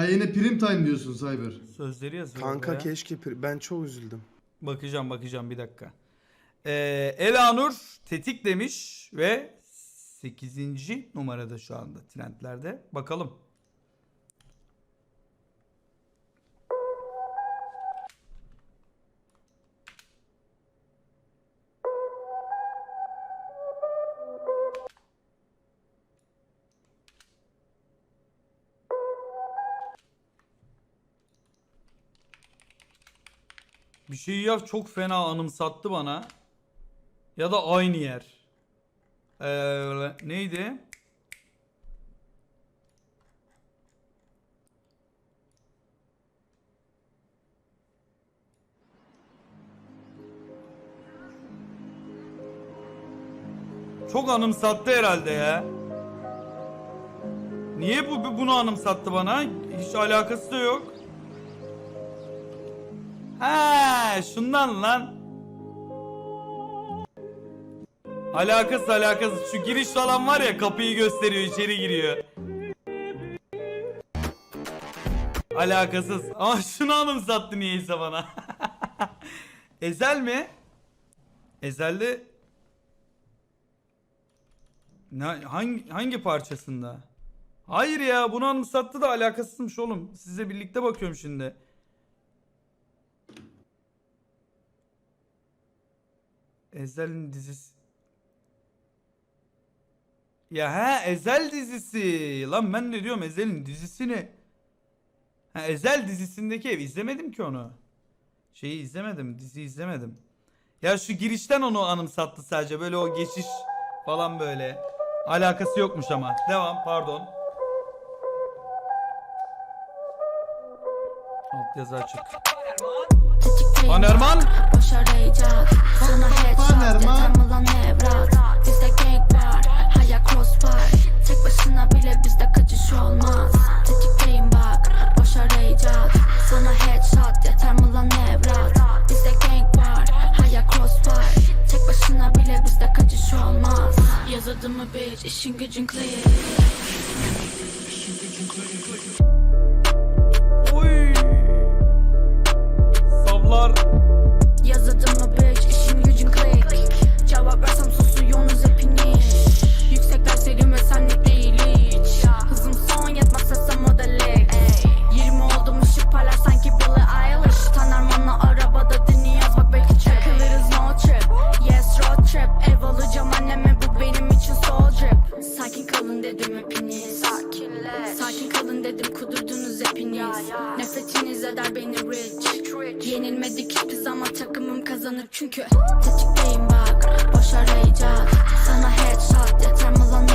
Ha yine prim time diyorsun Cyber. Sözleri yazıyor. Kanka oraya. keşke pir- ben çok üzüldüm. Bakacağım bakacağım bir dakika. Ee, Elanur tetik demiş ve 8. numarada şu anda trendlerde. Bakalım. Bir şey ya çok fena anımsattı bana. Ya da aynı yer. Ee, neydi? Çok anımsattı herhalde ya. Niye bu bu- bunu anımsattı bana? Hiç alakası da yok. Ha, şundan lan. Alakası alakası. Şu giriş falan var ya kapıyı gösteriyor içeri giriyor. Alakasız. Ama şunu anımsattı niyeyse bana. Ezel mi? Ezel'de ne, hangi hangi parçasında? Hayır ya bunu anımsattı da alakasızmış oğlum. Size birlikte bakıyorum şimdi. Ezel'in dizisi. Ya ha Ezel dizisi. Lan ben ne diyorum Ezel'in dizisini. Ha Ezel dizisindeki ev izlemedim ki onu. Şeyi izlemedim, dizi izlemedim. Ya şu girişten onu anımsattı sadece böyle o geçiş falan böyle. Alakası yokmuş ama. Devam pardon. Alt yazı açık. Panerman. Panerman. Yeter Tetikteyim bak boş arayacak. Sana headshot yeter mi lan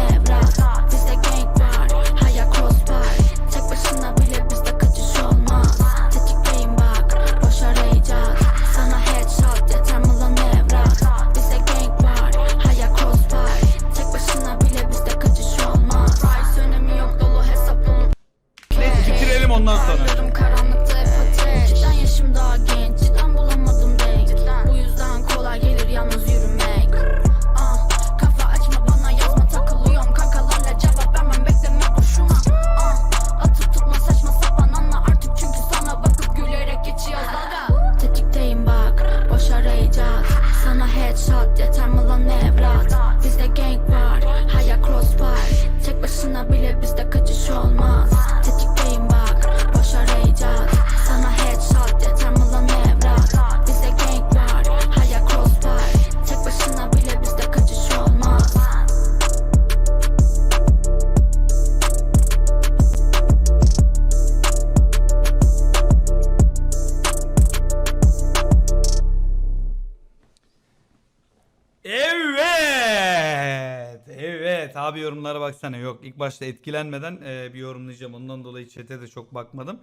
Evet. Abi yorumlara baksana. Yok ilk başta etkilenmeden e, bir yorumlayacağım. Ondan dolayı chat'e de çok bakmadım.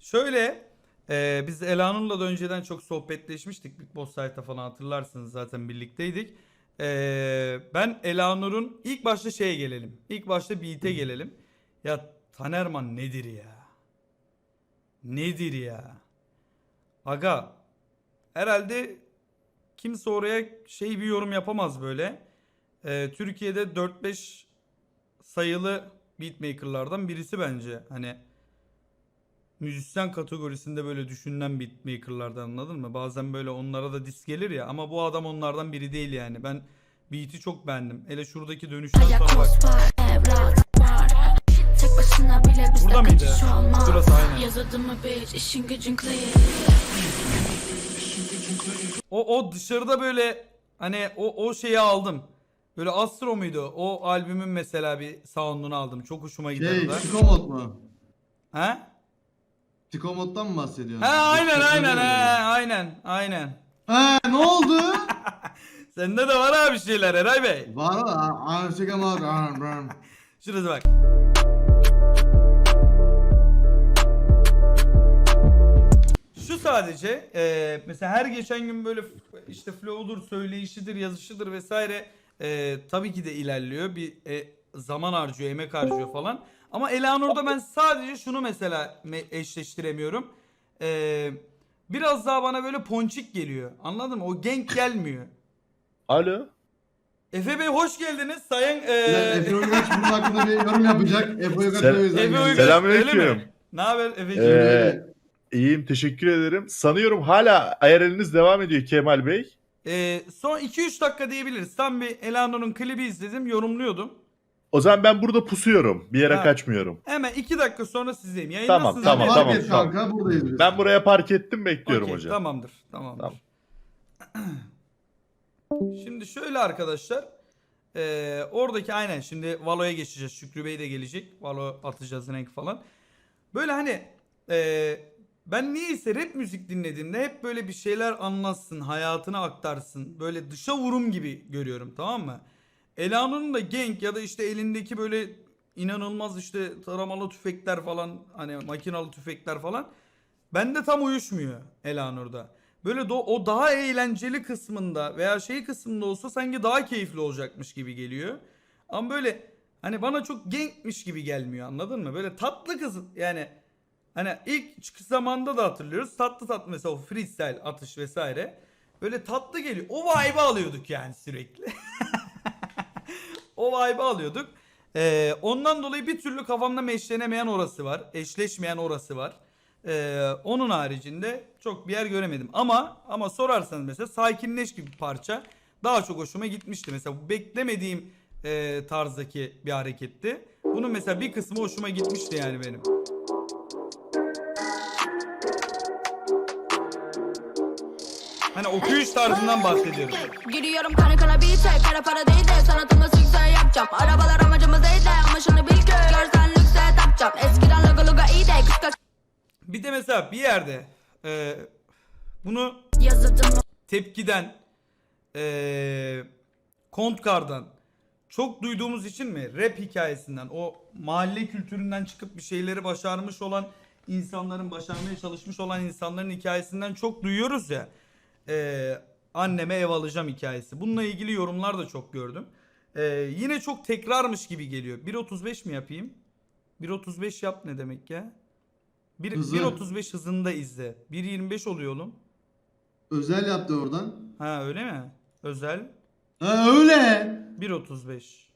Şöyle e, biz Elanur'la da önceden çok sohbetleşmiştik. Big Boss Site'da falan hatırlarsınız zaten birlikteydik. E, ben Elanur'un ilk başta şeye gelelim. İlk başta Beat'e gelelim. Ya Tanerman nedir ya? Nedir ya? Aga herhalde kimse oraya şey bir yorum yapamaz böyle. Ee, Türkiye'de 4-5 sayılı beatmakerlardan birisi bence. Hani müzisyen kategorisinde böyle düşünülen beatmakerlardan anladın mı? Bazen böyle onlara da dis gelir ya ama bu adam onlardan biri değil yani. Ben beat'i çok beğendim. Hele şuradaki dönüşten sonra bak. Burada mıydı? Burası aynen. O, o dışarıda böyle hani o, o şeyi aldım. Böyle Astro muydu? O albümün mesela bir sound'unu aldım. Çok hoşuma Şey, o da. Psikomod mu? He? Psikomod'dan mı bahsediyorsun? He aynen aynen he aynen aynen. He ne oldu? Sende de var abi şeyler Eray Bey. Var Psikomod. aa, aa. Şurası bak. Şu sadece e, mesela her geçen gün böyle f- işte flow'dur, söyleyişidir, yazışıdır vesaire e, tabii ki de ilerliyor. Bir e, zaman harcıyor, emek harcıyor falan. Ama Eleanor'da ben sadece şunu mesela me- eşleştiremiyorum. E, biraz daha bana böyle ponçik geliyor. Anladın mı? O genk gelmiyor. Alo. Efe Bey hoş geldiniz. Sayın e, Efe Uygaç bunun hakkında bir yorum yapacak. Efe Uygaç Sel- o yüzden Efe geldi. Uygaç Selamünaleyküm. öyle mi? Ne haber Efe'ciğim? Ee, iyiyim teşekkür ederim. Sanıyorum hala ayarınız devam ediyor Kemal Bey. Ee, son 2-3 dakika diyebiliriz. Tam bir Elano'nun klibi izledim, yorumluyordum. O zaman ben burada pusuyorum. Bir yere Ha. kaçmıyorum. Hemen 2 dakika sonra sizdeyim. Yayındasınız tamam, tamam, et tamam. kanka buradayız biz. Ben buraya park ettim bekliyorum Okey, hocam. Tamamdır. Tamamdır. Tamam. şimdi şöyle arkadaşlar. ee, oradaki aynen şimdi Valo'ya geçeceğiz. Şükrü Bey de gelecek. Valo atacağız renk falan. Böyle hani ee, ben niyeyse rap müzik dinlediğimde hep böyle bir şeyler anlatsın, hayatını aktarsın. Böyle dışa vurum gibi görüyorum tamam mı? Elano'nun da genk ya da işte elindeki böyle inanılmaz işte taramalı tüfekler falan hani makinalı tüfekler falan bende tam uyuşmuyor Elanur'da. Böyle do- o daha eğlenceli kısmında veya şey kısmında olsa sanki daha keyifli olacakmış gibi geliyor. Ama böyle hani bana çok genkmiş gibi gelmiyor anladın mı? Böyle tatlı kız yani hani ilk zamanda da hatırlıyoruz. Tatlı tatlı mesela o freestyle atış vesaire. Böyle tatlı geliyor. O vibe'ı alıyorduk yani sürekli. o vibe'ı alıyorduk. Ee, ondan dolayı bir türlü kafamda meşlenemeyen orası var. Eşleşmeyen orası var. Ee, onun haricinde çok bir yer göremedim. Ama ama sorarsanız mesela sakinleş gibi bir parça daha çok hoşuma gitmişti. Mesela bu beklemediğim e, tarzdaki bir hareketti. Bunun mesela bir kısmı hoşuma gitmişti yani benim. Hani okuyuş tarzından bahsediyorum. Giriyorum kanı kala beat'e Kara para değil de sanatımı sükse yapacağım. Arabalar amacımız değil de ama şunu bil ki Görsen lükse tapacağım Eskiden logo logo iyi de Kıskaç Bir de mesela bir yerde e, bunu tepkiden eee Kontkar'dan çok duyduğumuz için mi? Rap hikayesinden o mahalle kültüründen çıkıp bir şeyleri başarmış olan insanların başarmaya çalışmış olan insanların hikayesinden çok duyuyoruz ya eee, anneme ev alacağım hikayesi bununla ilgili yorumlar da çok gördüm Eee, yine çok tekrarmış gibi geliyor 1.35 mi yapayım 1.35 yap ne demek ya Bir- Hızı. 1.35 hızında izle 1.25 oluyor oğlum Özel yaptı oradan. Ha öyle mi? Özel Ha öyle. 1.35.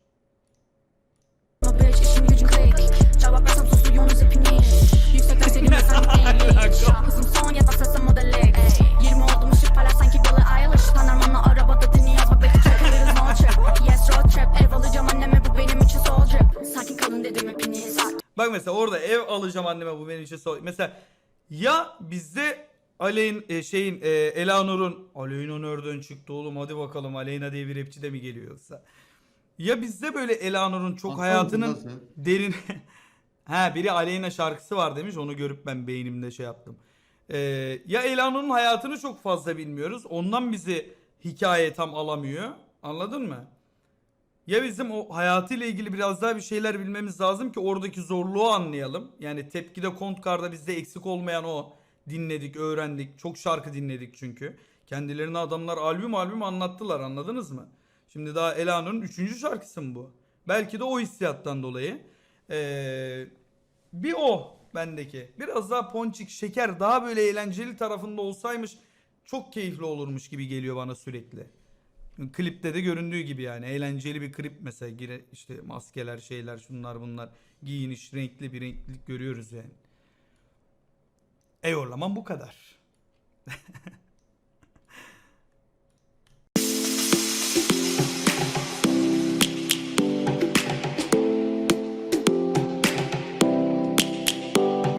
bitch işin gücün click Cevap versem susuyorsunuz hepiniz Yüksekten sevinme sen değil Hızım son yatmaz sesim modelik 20 oldum ışık parlar sanki Billie Eilish Tanırmanla arabada dinliyoruz bak belki çakılırız no trip Yes road trip Ev alacağım anneme bu benim için soul drip. Sakin kalın dedim hepiniz Bak mesela orada ev alacağım anneme bu benim için sor- Mesela ya bizde Aleyn e, şeyin e, Elanur'un Aleyna nereden çıktı oğlum? Hadi bakalım Aleyna diye bir rapçi de mi geliyor yoksa? Ya bizde böyle Elanur'un çok Aslan hayatının derin ha biri Aleyna şarkısı var demiş onu görüp ben beynimde şey yaptım. Ee, ya Elanur'un hayatını çok fazla bilmiyoruz. Ondan bizi hikaye tam alamıyor. Anladın mı? Ya bizim o hayatıyla ilgili biraz daha bir şeyler bilmemiz lazım ki oradaki zorluğu anlayalım. Yani tepkide Kontkar'da bizde eksik olmayan o. Dinledik, öğrendik. Çok şarkı dinledik çünkü. Kendilerine adamlar albüm albüm anlattılar anladınız mı? Şimdi daha Elano'nun üçüncü şarkısı mı bu? Belki de o hissiyattan dolayı. Ee, bir o bendeki. Biraz daha ponçik, şeker, daha böyle eğlenceli tarafında olsaymış çok keyifli olurmuş gibi geliyor bana sürekli. Klipte de göründüğü gibi yani eğlenceli bir klip mesela gire işte maskeler şeyler şunlar bunlar giyiniş renkli bir renklilik görüyoruz yani. Eyvallah bu kadar.